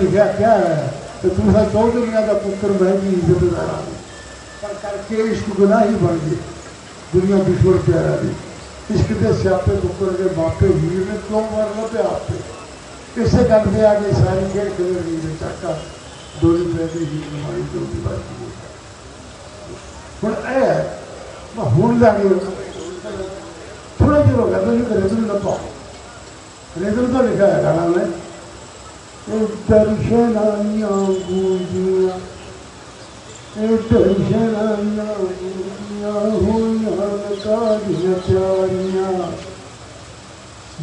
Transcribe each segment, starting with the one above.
लिखा क्या है तो दूसरा छोड़ दुनिया का पुत्र बह की इज़्ज़त पर करके इश्क गुना ही बन गए दुनिया बिछोर प्यारा दी इश्क के स्यापे पुत्र के बापे हीर ने क्यों मर लो पे आप पे गल गल आ गए सारी खेल खेल रही है चाका डोली पैसे ही हमारी जो भी बात हूँ ए मैं हूँ लगे थोड़ा चलो हो गया तो नहीं करे तो लिखा है गाना में दर्शनाइया गूंजिया दर्शनाइया गूंजिया हुइया कारिया प्यारिया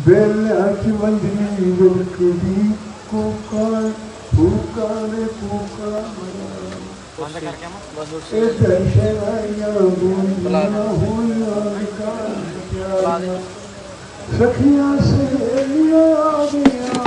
बेल्या की बंदनी बिल्कुली कुकार पुकारे पुकार ए दर्शनाइया गूंजिया हुइया कारिया सखिया सहेलिया आ गया।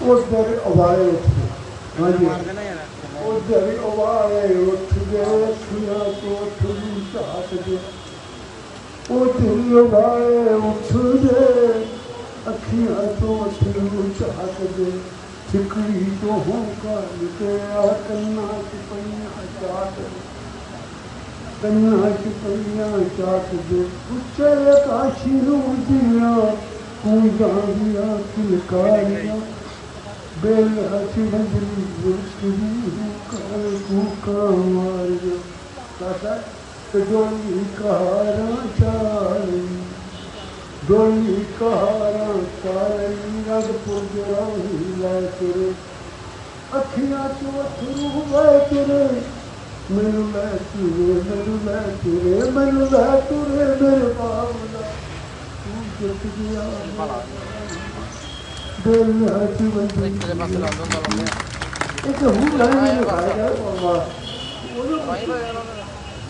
ਬੱਚਾ ਛੋੜਿਆ ਆਇਆ ਚਾਲਾਂ ਦੀਆਂ ਸਰਦਾਰੀਆਂ ਤੇ ਦਰਸ਼ਨ ਆਈਆਂ ਦੁਨੀਆ ਦੁਨੀਆ ਦੇ ਉਧਰ ਉਧਰ ਆਵਾਜ਼ ਉੱਠੀ ਹਾਂਜੀ ਮਾਰ ਦੇਣਾ ਯਾਰ ਉਧਰ ਆਵਾਜ਼ ਉੱਠ ਗਏ ਖਿਆ ਤੋਂ ਠੁਰੂ ਝਾਕ ਦੇ ਉਹ ਦਿਲ ਵਾਏ ਉੱਠਦੇ ਅੱਖੀਆਂ ਤੋਂ ਠਰੂ ਝਾਕਦੇ ਠਿਕੜੀ ਤੋਂ ਹੋਂਕਾ ਨਿਕਲਿਆ ਕੰਨਾਂ ਚ ਪਈਆਂ ਚਾਟ ਕੰਨਾਂ ਚ ਪਈਆਂ ਚਾਟ ਦੇ ਉੱਚੇ ਕਾਸ਼ੀ ਨੂੰ ਦੀਆਂ ਕੂੰਜਾਂ ਦੀਆਂ ਕਿਲਕਾਰੀਆਂ ਬੇਲ ਹੱਥੀ ਬੰਦਰੀ ਗੁਰਸਰੀ ਹੁਕਾ ਕੁਕਾ ਮਾਰਿਓ ਕਾਸਾ ਤੇ ਡੋਲੀ ਕਹਾਰਾਂ ਚਾਲੀ ਡੋਲੀ ਕਹਾਰਾਂ ਚਾਲੀ ਰਗ ਪੁਜਰਾ ਹੀ ਲੈ ਤੇਰੇ ਅੱਖੀਆਂ ਚੋਂ ਅਥਰੂ ਵਹਿ ਤੇਰੇ ਮੈਨੂੰ ਲੈ ਤੁਰੇ ਮੈਨੂੰ ਲੈ ਤੁਰੇ ਮੈਨੂੰ ਲੈ ਤੁਰੇ ਮੇਰੇ ਬਾਬਲਾ ਤੂੰ ਜਿੱਤ ਗਿਆ Then uh, she went to India. It's a who language I don't know.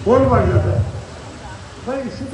What about you? What about you?